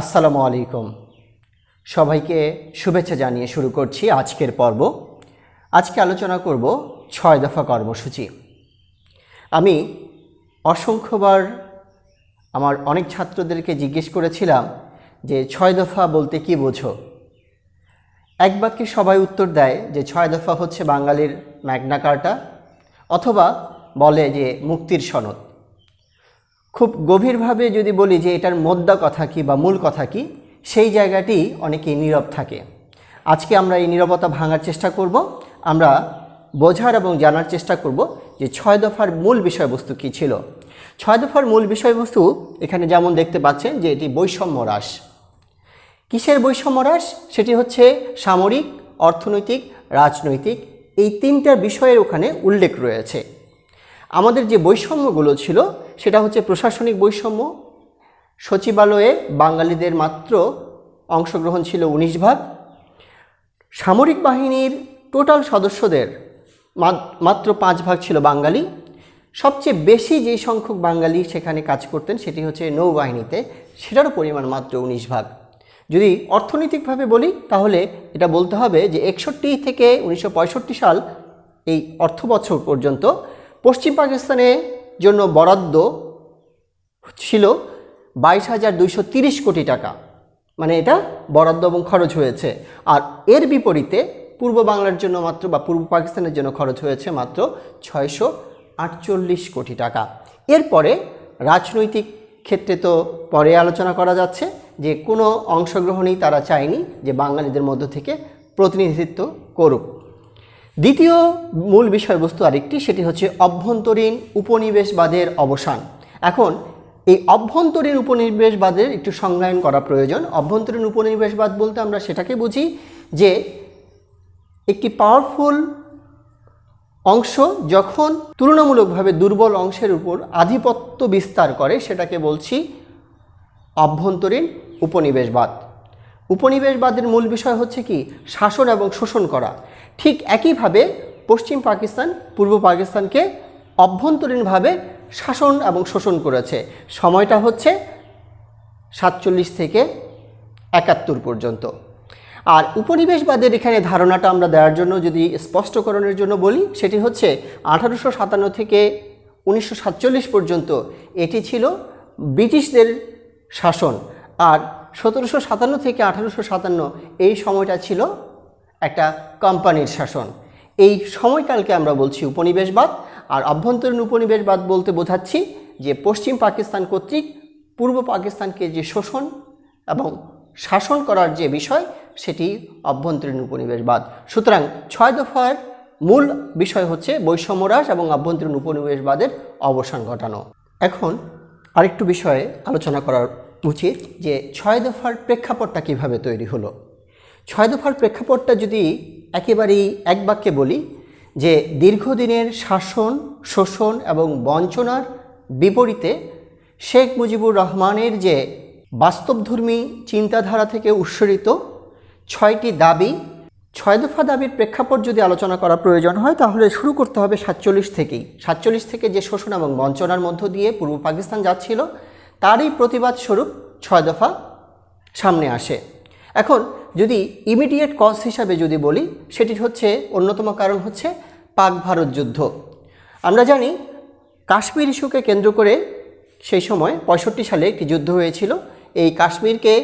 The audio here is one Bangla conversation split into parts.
আসসালামু আলাইকুম। সবাইকে শুভেচ্ছা জানিয়ে শুরু করছি আজকের পর্ব। আজকে আলোচনা করব ছয় দফা কর্মসূচি। আমি অসংখ্যবার আমার অনেক ছাত্রদেরকে জিজ্ঞেস করেছিলাম যে ছয় দফা বলতে কি বোঝো? এক বাক্যে সবাই উত্তর দেয় যে ছয় দফা হচ্ছে বাঙালির ম্যাগনা কার্টা অথবা বলে যে মুক্তির সনদ। খুব গভীরভাবে যদি বলি যে এটার মোদ্দা কথা কি বা মূল কথা কি, সেই জায়গাটি অনেকেই নীরব থাকে। আজকে আমরা এই নীরবতা ভাঙার চেষ্টা করব, আমরা বোঝার এবং জানার চেষ্টা করব যে ছয় দফার মূল বিষয়বস্তু কী ছিল। ছয় দফার মূল বিষয়বস্তু এখানে যেমন দেখতে পাচ্ছেন যে এটি বৈষম্য হ্রাস। কিসের বৈষম্য হ্রাস? সেটি হচ্ছে সামরিক, অর্থনৈতিক, রাজনৈতিক, এই তিনটা বিষয়ের ওখানে উল্লেখ রয়েছে। আমাদের যে বৈষম্যগুলো ছিল, সেটা হচ্ছে প্রশাসনিক বৈষম্য, সচিবালয়ে বাঙালিদের মাত্র অংশগ্রহণ ছিল উনিশ ভাগ, সামরিক বাহিনীর টোটাল সদস্যদের মাত্র পাঁচ ভাগ ছিল বাঙালি। সবচেয়ে বেশি যে সংখ্যক বাঙালি সেখানে কাজ করতেন, সেটি হচ্ছে নৌবাহিনীতে, সেটারও পরিমাণ মাত্র উনিশ ভাগ। যদি অর্থনৈতিকভাবে বলি, তাহলে এটা বলতে হবে যে একষট্টি থেকে উনিশশো পঁয়ষট্টি সাল এই অর্থ বছর পর্যন্ত পশ্চিম পাকিস্তানের জন্য বরাদ্দ ছিল বাইশ হাজার দুইশো তিরিশ কোটি টাকা। মানে এটা বরাদ্দ এবং খরচ হয়েছে। আর এর বিপরীতে পূর্ব বাংলার জন্য মাত্র বা পূর্ব পাকিস্তানের জন্য খরচ হয়েছে মাত্র ছয়শো আটচল্লিশ কোটি টাকা। এরপরে রাজনৈতিক ক্ষেত্রে তো পরে আলোচনা করা যাচ্ছে যে কোনো অংশগ্রহণই তারা চায়নি যে বাঙালিদের মধ্য থেকে প্রতিনিধিত্ব করুক। দ্বিতীয় মূল বিষয়বস্তু আরেকটি, সেটি হচ্ছে অভ্যন্তরীণ উপনিবেশবাদের অবসান। এখন, এই অভ্যন্তরীণ উপনিবেশবাদের একটু সংজ্ঞায়ন করা প্রয়োজন। অভ্যন্তরীণ উপনিবেশবাদ বলতে আমরা সেটাকে বুঝি যে একটি পাওয়ারফুল অংশ যখন তুলনামূলকভাবে দুর্বল অংশের উপর আধিপত্য বিস্তার করে, সেটাকে বলছি অভ্যন্তরীণ উপনিবেশবাদ। উপনিবেশবাদের মূল বিষয় হচ্ছে কি? শাসন এবং শোষণ করা। ঠিক একইভাবে পশ্চিম পাকিস্তান, পূর্ব পাকিস্তানকে অভ্যন্তরীণভাবে শাসন এবং শোষণ করেছে। সময়টা হচ্ছে সাতচল্লিশ থেকে একাত্তর পর্যন্ত। আর উপনিবেশবাদের এখানে ধারণাটা আমরা দেওয়ার জন্য যদি স্পষ্টকরণের জন্য বলি, সেটি হচ্ছে আঠারোশো সাতান্ন থেকে উনিশশো সাতচল্লিশ পর্যন্ত এটি ছিল ব্রিটিশদের শাসন। আর সতেরোশো সাতান্ন থেকে আঠারোশো সাতান্ন এই সময়টা ছিল একটা কোম্পানির শাসন। এই সময়কালকে আমরা বলছি উপনিবেশবাদ, আর অভ্যন্তরীণ উপনিবেশবাদ বলতে বোঝাচ্ছি যে পশ্চিম পাকিস্তান কর্তৃক পূর্ব পাকিস্তানকে যে শোষণ এবং শাসন করার যে বিষয়, সেটি অভ্যন্তরীণ উপনিবেশবাদ। সুতরাং ছয় দফার মূল বিষয় হচ্ছে বৈষম্য হ্রাস এবং অভ্যন্তরীণ উপনিবেশবাদের অবসান ঘটানো। এখন আরেকটু বিষয়ে আলোচনা করা উচিত যে ছয় দফার প্রেক্ষাপটটা কীভাবে তৈরি হলো। ছয় দফার প্রেক্ষাপটটা যদি একেবারেই এক বাক্যে বলি, যে দীর্ঘদিনের শাসন, শোষণ এবং বঞ্চনার বিপরীতে শেখ মুজিবুর রহমানের যে বাস্তবধর্মী চিন্তাধারা থেকে উৎসরিত ছয়টি দাবি, ছয় দফা দাবির প্রেক্ষাপট যদি আলোচনা করা প্রয়োজন হয়, তাহলে শুরু করতে হবে সাতচল্লিশ থেকেই। সাতচল্লিশ থেকে যে শোষণ এবং বঞ্চনার মধ্য দিয়ে পূর্ব পাকিস্তান যাচ্ছিল, তারই প্রতিবাদ স্বরূপ ছয় দফা সামনে আসে। এখন যদি ইমিডিয়েট কজ হিসাবে যদি বলি সেটি হচ্ছে অন্যতম কারণ হচ্ছে পাক ভারত যুদ্ধ। আমরা জানি কাশ্মীর ইস্যুকে কেন্দ্র করে সেই সময় পঁয়ষট্টি সালে একটি যুদ্ধ হয়েছিল, এই কাশ্মীরকে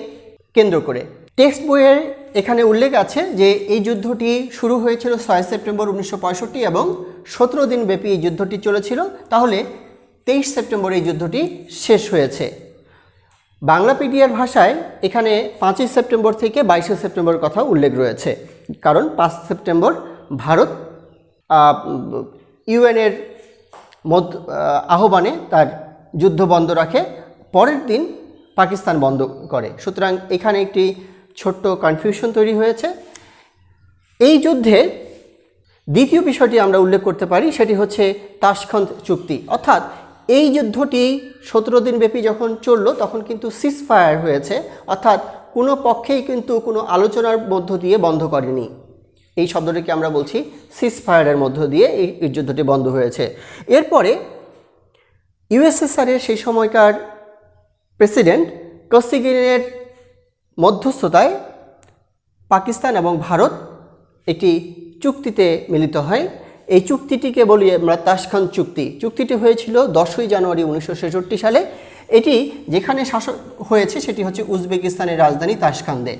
কেন্দ্র করে। টেক্সট বইয়ের এখানে উল্লেখ আছে যে এই যুদ্ধটি শুরু হয়েছিল ছয় সেপ্টেম্বর উনিশশো পঁয়ষট্টি এবং সতেরো দিন ব্যাপী এই যুদ্ধটি চলেছিল। তাহলে তেইশ সেপ্টেম্বর এই যুদ্ধটি শেষ হয়েছে। বাংলাপিডিয়ার ভাষায় এখানে পাঁচই সেপ্টেম্বর থেকে বাইশে সেপ্টেম্বর কথা উল্লেখ রয়েছে। কারণ পাঁচ সেপ্টেম্বর ভারত ইউএনের মধ্য আহ্বানে তার যুদ্ধ বন্ধ রাখে, পরের দিন পাকিস্তান বন্ধ করে। সুতরাং এখানে একটি ছোট্ট কনফিউশন তৈরি হয়েছে। এই যুদ্ধে দ্বিতীয় বিষয়টি আমরা উল্লেখ করতে পারি, সেটি হচ্ছে তাসখন্দ চুক্তি। অর্থাৎ এই যুদ্ধটি সতেরো দিন ব্যাপী যখন চলল, তখন কিন্তু সিজ ফায়ার হয়েছে। অর্থাৎ কোনো পক্ষেই কিন্তু কোনো আলোচনার মধ্য দিয়ে বন্ধ করেনি। এই শব্দটিকে আমরা বলছি সিজ ফায়ারের মধ্য দিয়ে এই যুদ্ধটি বন্ধ হয়েছে। এরপরে ইউএসএসআরের সেই সময়কার প্রেসিডেন্ট কস্তিগিনের মধ্যস্থতায় পাকিস্তান এবং ভারত একটি চুক্তিতে মিলিত হয়। এই চুক্তিটিকে বলি আমরা তাসখান চুক্তি। চুক্তিটি হয়েছিল দশই জানুয়ারি উনিশশো ছেষট্টি সালে। এটি যেখানে শাসক হয়েছে সেটি হচ্ছে উজবেকিস্তানের রাজধানী তাসখান্দে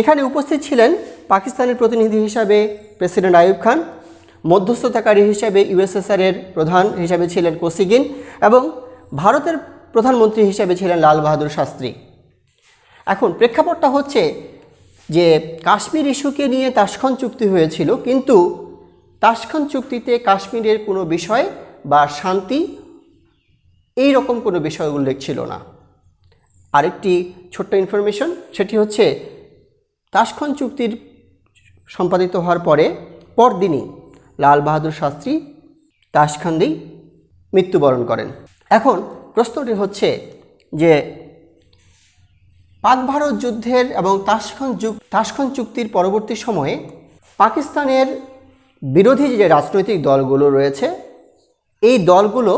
এখানে উপস্থিত ছিলেন পাকিস্তানের প্রতিনিধি হিসাবে প্রেসিডেন্ট আইয়ুব খান, মধ্যস্থতাকারী হিসাবে ইউএসএসআরের প্রধান হিসাবে ছিলেন কোসিগিন এবং ভারতের প্রধানমন্ত্রী হিসাবে ছিলেন লাল বাহাদুর শাস্ত্রী। এখন প্রেক্ষাপটটা হচ্ছে যে কাশ্মীর ইস্যুকে নিয়ে তাসখান চুক্তি হয়েছিল, কিন্তু তাসখান চুক্তিতে কাশ্মীরের কোনো বিষয় বা শান্তি এই রকম কোনো বিষয় উল্লেখ ছিল না। আরেকটি ছোট্ট ইনফরমেশন সেটি হচ্ছে তাসখান চুক্তির সম্পাদিত হওয়ার পরে পরদিনই লাল বাহাদুর শাস্ত্রী তাসখান্দেই মৃত্যুবরণ করেন। এখন প্রশ্নটি হচ্ছে যে পাক ভারত যুদ্ধের এবং তাসখান যুগ তাসখান চুক্তির পরবর্তী সময়ে পাকিস্তানের বিরোধী যে রাজনৈতিক দলগুলো রয়েছে, এই দলগুলো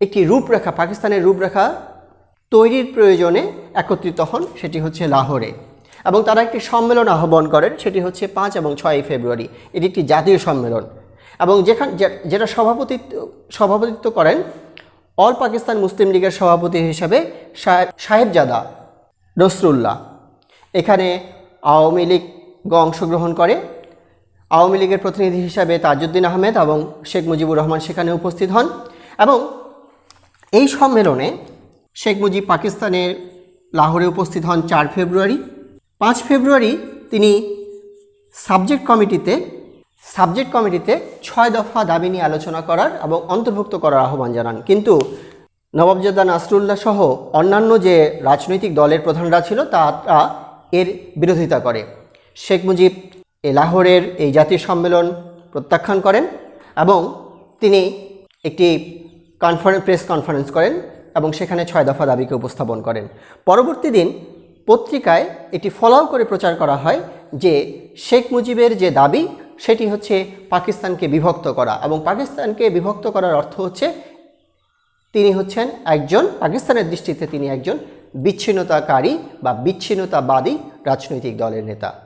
একটি রূপরেখা, পাকিস্তানের রূপরেখা তৈরির প্রয়োজনে একত্রিত হন, সেটি হচ্ছে লাহোরে। এবং তারা একটি সম্মেলন আহ্বান করেন, সেটি হচ্ছে পাঁচ এবং ছয়ই ফেব্রুয়ারি। এটি একটি জাতীয় সম্মেলন। এবং যেখান যেটা সভাপতিত্ব সভাপতিত্ব করেন অল পাকিস্তান মুসলিম লীগের সভাপতি হিসাবে সাহেব সাহেবজাদা নসরুল্লাহ। এখানে আওয়ামী লীগ অংশগ্রহণ করে আওয়ামী লীগের প্রতিনিধি হিসাবে তাজউদ্দিন আহমেদ এবং শেখ মুজিবুর রহমান সেখানে উপস্থিত হন এবং এই সম্মেলনে শেখ মুজিব পাকিস্তানের লাহোরে উপস্থিত হন চার ফেব্রুয়ারি। পাঁচ ফেব্রুয়ারি তিনি সাবজেক্ট কমিটিতে সাবজেক্ট কমিটিতে ছয় দফা দাবি নিয়ে আলোচনা করার এবং অন্তর্ভুক্ত করার আহ্বান জানান। কিন্তু নবাবজাদা নাসরুল্লাহ সহ অন্যান্য যে রাজনৈতিক দলের প্রধানরা ছিল তারা এর বিরোধিতা করে। শেখ মুজিব এ লাহোরের এই জাতীয় সম্মেলন প্রত্যাখ্যান করেন এবং তিনি একটি কনফারেন্স প্রেস কনফারেন্স করেন এবং সেখানে ছয় দফা দাবিকে উপস্থাপন করেন। পরবর্তী দিন পত্রিকায় একটি ফলাও করে প্রচার করা হয় যে শেখ মুজিবের যে দাবি, সেটি হচ্ছে পাকিস্তানকে বিভক্ত করা এবং পাকিস্তানকে বিভক্ত করার অর্থ হচ্ছে তিনি হচ্ছেন একজন, পাকিস্তানের দৃষ্টিতে তিনি একজন বিচ্ছিন্নতাকারী বা বিচ্ছিন্নতাবাদী রাজনৈতিক দলের নেতা।